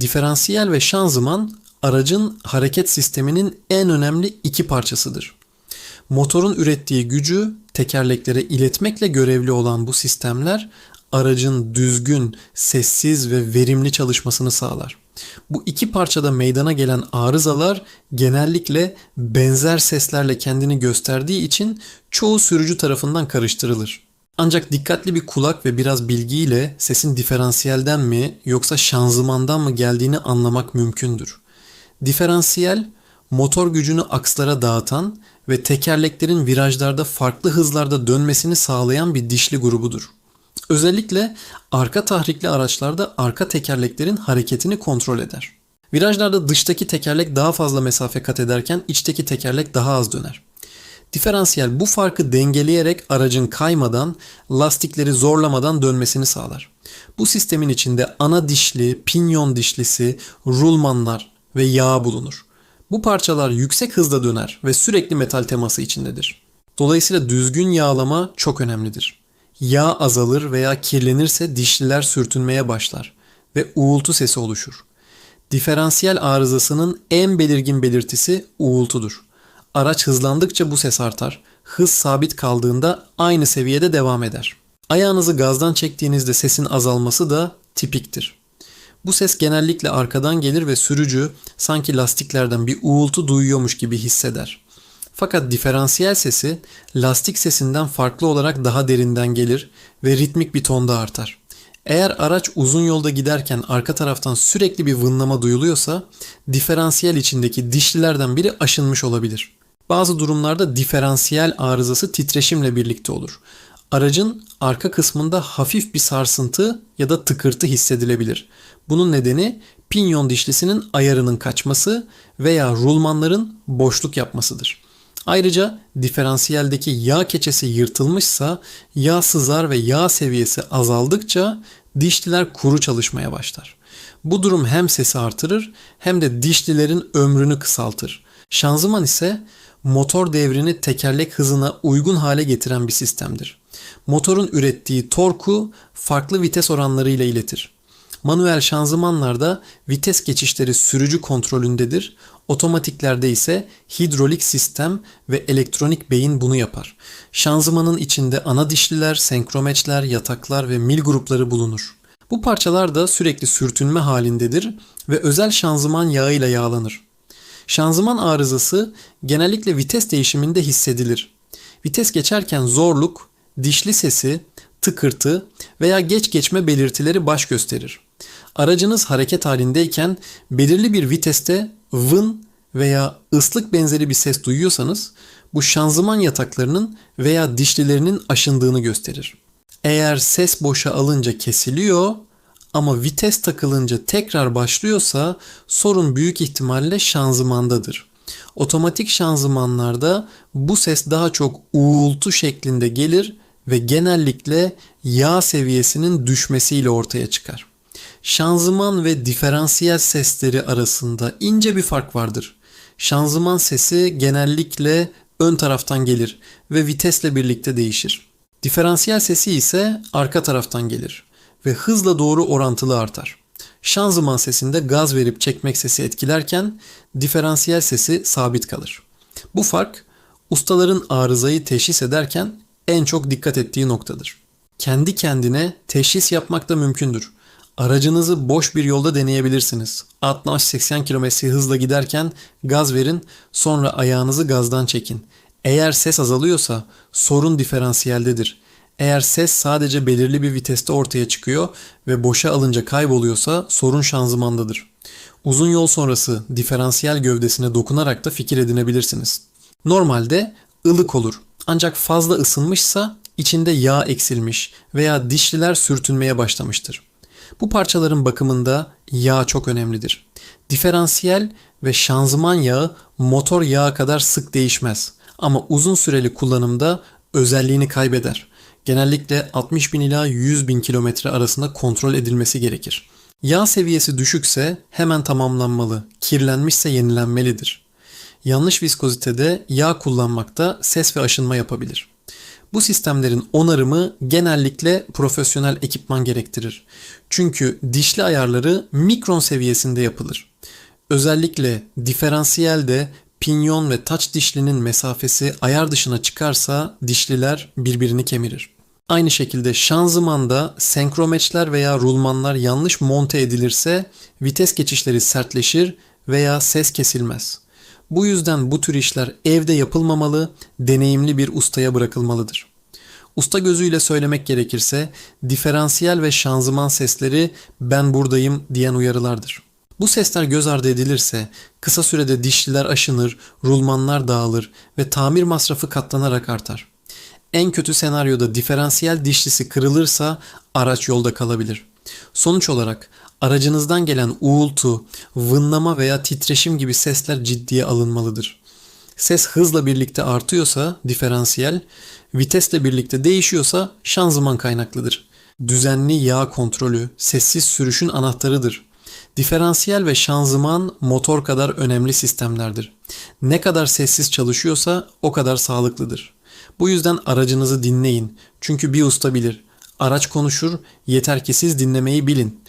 Diferansiyel ve şanzıman aracın hareket sisteminin en önemli iki parçasıdır. Motorun ürettiği gücü tekerleklere iletmekle görevli olan bu sistemler aracın düzgün, sessiz ve verimli çalışmasını sağlar. Bu iki parçada meydana gelen arızalar genellikle benzer seslerle kendini gösterdiği için çoğu sürücü tarafından karıştırılır. Ancak dikkatli bir kulak ve biraz bilgiyle sesin diferansiyelden mi yoksa şanzımandan mı geldiğini anlamak mümkündür. Diferansiyel, motor gücünü akslara dağıtan ve tekerleklerin virajlarda farklı hızlarda dönmesini sağlayan bir dişli grubudur. Özellikle arka tahrikli araçlarda arka tekerleklerin hareketini kontrol eder. Virajlarda dıştaki tekerlek daha fazla mesafe kat ederken içteki tekerlek daha az döner. Diferansiyel bu farkı dengeleyerek aracın kaymadan, lastikleri zorlamadan dönmesini sağlar. Bu sistemin içinde ana dişli, pinyon dişlisi, rulmanlar ve yağ bulunur. Bu parçalar yüksek hızda döner ve sürekli metal teması içindedir. Dolayısıyla düzgün yağlama çok önemlidir. Yağ azalır veya kirlenirse dişliler sürtünmeye başlar ve uğultu sesi oluşur. Diferansiyel arızasının en belirgin belirtisi uğultudur. Araç hızlandıkça bu ses artar. Hız sabit kaldığında aynı seviyede devam eder. Ayağınızı gazdan çektiğinizde sesin azalması da tipiktir. Bu ses genellikle arkadan gelir ve sürücü sanki lastiklerden bir uğultu duyuyormuş gibi hisseder. Fakat diferansiyel sesi lastik sesinden farklı olarak daha derinden gelir ve ritmik bir tonda artar. Eğer araç uzun yolda giderken arka taraftan sürekli bir vınlama duyuluyorsa diferansiyel içindeki dişlilerden biri aşınmış olabilir. Bazı durumlarda diferansiyel arızası titreşimle birlikte olur. Aracın arka kısmında hafif bir sarsıntı ya da tıkırtı hissedilebilir. Bunun nedeni pinyon dişlisinin ayarının kaçması veya rulmanların boşluk yapmasıdır. Ayrıca diferansiyeldeki yağ keçesi yırtılmışsa yağ sızar ve yağ seviyesi azaldıkça dişliler kuru çalışmaya başlar. Bu durum hem sesi artırır hem de dişlilerin ömrünü kısaltır. Şanzıman ise motor devrini tekerlek hızına uygun hale getiren bir sistemdir. Motorun ürettiği torku farklı vites oranlarıyla iletir. Manuel şanzımanlarda vites geçişleri sürücü kontrolündedir. Otomatiklerde ise hidrolik sistem ve elektronik beyin bunu yapar. Şanzımanın içinde ana dişliler, senkromeçler, yataklar ve mil grupları bulunur. Bu parçalar da sürekli sürtünme halindedir ve özel şanzıman yağıyla yağlanır. Şanzıman arızası genellikle vites değişiminde hissedilir. Vites geçerken zorluk, dişli sesi, tıkırtı veya geç geçme belirtileri baş gösterir. Aracınız hareket halindeyken belirli bir viteste vın veya ıslık benzeri bir ses duyuyorsanız bu şanzıman yataklarının veya dişlilerinin aşındığını gösterir. Eğer ses boşa alınca kesiliyor ama vites takılınca tekrar başlıyorsa sorun büyük ihtimalle şanzımandadır. Otomatik şanzımanlarda bu ses daha çok uğultu şeklinde gelir ve genellikle yağ seviyesinin düşmesiyle ortaya çıkar. Şanzıman ve diferansiyel sesleri arasında ince bir fark vardır. Şanzıman sesi genellikle ön taraftan gelir ve vitesle birlikte değişir. Diferansiyel sesi ise arka taraftan gelir ve hızla doğru orantılı artar. Şanzıman sesinde gaz verip çekmek sesi etkilerken diferansiyel sesi sabit kalır. Bu fark ustaların arızayı teşhis ederken en çok dikkat ettiği noktadır. Kendi kendine teşhis yapmak da mümkündür. Aracınızı boş bir yolda deneyebilirsiniz. 60-80 km hızla giderken gaz verin, sonra ayağınızı gazdan çekin. Eğer ses azalıyorsa sorun diferansiyeldedir. Eğer ses sadece belirli bir viteste ortaya çıkıyor ve boşa alınca kayboluyorsa sorun şanzımandadır. Uzun yol sonrası diferansiyel gövdesine dokunarak da fikir edinebilirsiniz. Normalde ılık olur ancak fazla ısınmışsa içinde yağ eksilmiş veya dişliler sürtünmeye başlamıştır. Bu parçaların bakımında yağ çok önemlidir. Diferansiyel ve şanzıman yağı motor yağı kadar sık değişmez ama uzun süreli kullanımda özelliğini kaybeder. Genellikle 60 bin ila 100 bin kilometre arasında kontrol edilmesi gerekir. Yağ seviyesi düşükse hemen tamamlanmalı, kirlenmişse yenilenmelidir. Yanlış viskozitede yağ kullanmakta ses ve aşınma yapabilir. Bu sistemlerin onarımı genellikle profesyonel ekipman gerektirir. Çünkü dişli ayarları mikron seviyesinde yapılır. Özellikle diferansiyelde pinyon ve taç dişlinin mesafesi ayar dışına çıkarsa dişliler birbirini kemirir. Aynı şekilde şanzımanda senkromeçler veya rulmanlar yanlış monte edilirse vites geçişleri sertleşir veya ses kesilmez. Bu yüzden bu tür işler evde yapılmamalı, deneyimli bir ustaya bırakılmalıdır. Usta gözüyle söylemek gerekirse diferansiyel ve şanzıman sesleri ben buradayım diyen uyarılardır. Bu sesler göz ardı edilirse kısa sürede dişliler aşınır, rulmanlar dağılır ve tamir masrafı katlanarak artar. En kötü senaryoda diferansiyel dişlisi kırılırsa araç yolda kalabilir. Sonuç olarak aracınızdan gelen uğultu, vınlama veya titreşim gibi sesler ciddiye alınmalıdır. Ses hızla birlikte artıyorsa diferansiyel, vitesle birlikte değişiyorsa şanzıman kaynaklıdır. Düzenli yağ kontrolü, sessiz sürüşün anahtarıdır. Diferansiyel ve şanzıman motor kadar önemli sistemlerdir. Ne kadar sessiz çalışıyorsa o kadar sağlıklıdır. Bu yüzden aracınızı dinleyin. Çünkü bir usta bilir. Araç konuşur, yeter ki siz dinlemeyi bilin.